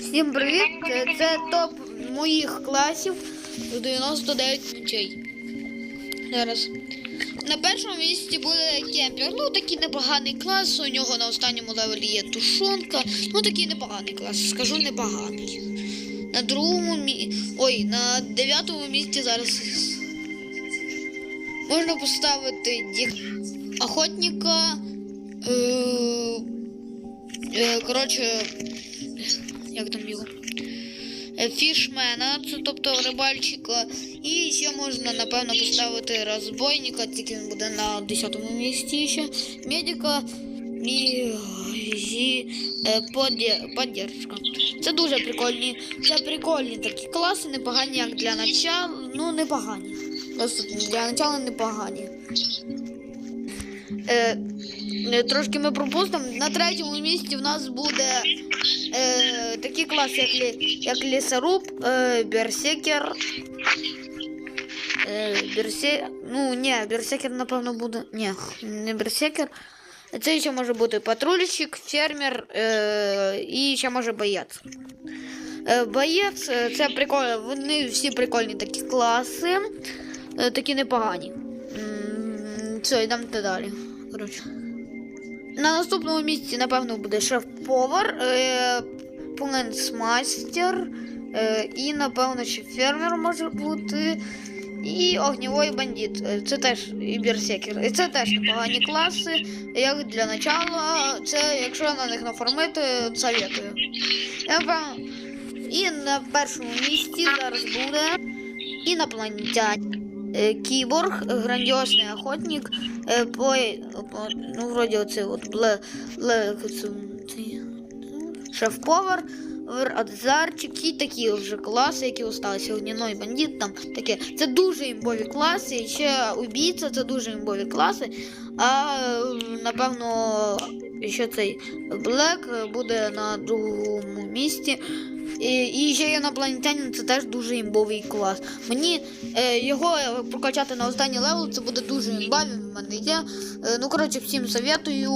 Всім привіт! Це, топ моїх класів 99 ночей. Зараз. На першому місці буде кемпер. Ну, такий непоганий клас. У нього на останньому левелі є тушонка. Ну, такий непоганий клас, скажу непоганий. На другому мі... Ой, на дев'ятому місці зараз можна поставити діх... охотника. Е... Е, коротше, як там його? Е, Фішмена, це тобто рибальчика. І ще можна, напевно, поставити розбойника, тільки він буде на 10-му місці ще. Медика і зі е, поддержка. Це дуже прикольні. Це прикольні такі класи, непогані, як для начала. Ну, непогані. Просто для начала непогані. Е, е, трошки ми пропустимо. На третьому місці в нас буде е, такі класи, як, як лісоруб, е, берсекер. Е, берсе... Ну, ні, берсекер, напевно, буде. Ні, не берсекер. Це ще може бути патрульщик, фермер е, і ще може боєць. Е, боєць е, це прикольно. Вони всі прикольні такі класи, е, такі непогані. Все, йдемо далі. Коротше. На наступному місці, напевно, буде шеф-повар, е, пленсмастер, е, і, напевно, ще фермер може бути. І огнівий бандит. Е, Це теж і берсекер. І це теж непогані класи. Як для начала, це якщо на них нафармити, советую. І на першому місці зараз буде інопланетянин. Е, Кіборг, грандіозний охотник, е, по, по, ну, вроді оце от бле, бле, шеф-повар, Адзарчик і такі вже класи, які осталися. Огняной бандит, там таке. Це дуже імбові класи. І ще убійця це дуже імбові класи. А е, напевно, ще цей Блек буде на другому місці. І, і ще інопланетянин це теж дуже імбовий клас. Мені е, його прокачати на останній левел, це буде дуже імбаві, в мене є. Е, ну, коротше, всім советую.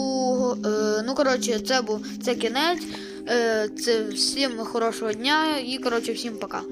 Е, ну, коротше, це був це кінець. Е, це всім хорошого дня і коротше, всім пока.